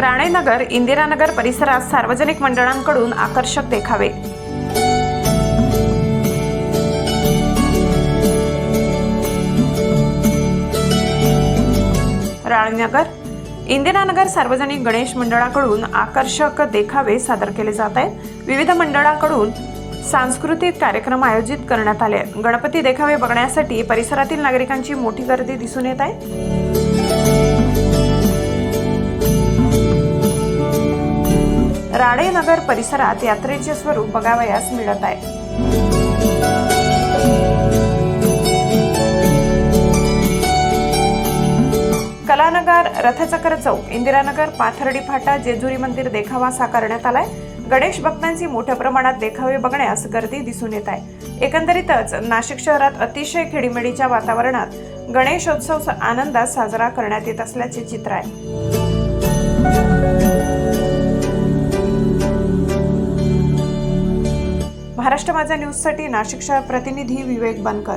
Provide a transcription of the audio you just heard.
राणेनगर इंदिरानगर परिसरात सार्वजनिक मंडळांकडून आकर्षक देखावे. राणेनगर इंदिरानगर सार्वजनिक गणेश मंडळाकडून आकर्षक देखावे सादर केले जात आहेत. विविध मंडळाकडून सांस्कृतिक कार्यक्रम आयोजित करण्यात आले. आहेत गणपती देखावे बघण्यासाठी परिसरातील नागरिकांची मोठी गर्दी दिसून येत आहे. राडेनगर परिसरात यात्रेचे स्वरूप बघावयास मिळत आहे. कलानगर रथचक्र चौक इंदिरानगर पाथर्डी फाटा जेजुरी मंदिर देखावा साकारण्यात आलाय. गणेश भक्तांची मोठ्या प्रमाणात देखावे बघण्यास गर्दी दिसून येत आहे. एकंदरीतच नाशिक शहरात अतिशय खेडीमेडीच्या वातावरणात गणेशोत्सव आनंदात साजरा करण्यात येत असल्याचे चित्र आहे. महाराष्ट्र माझा न्यूजसाठी नाशिक शहर प्रतिनिधी विवेक बनकर.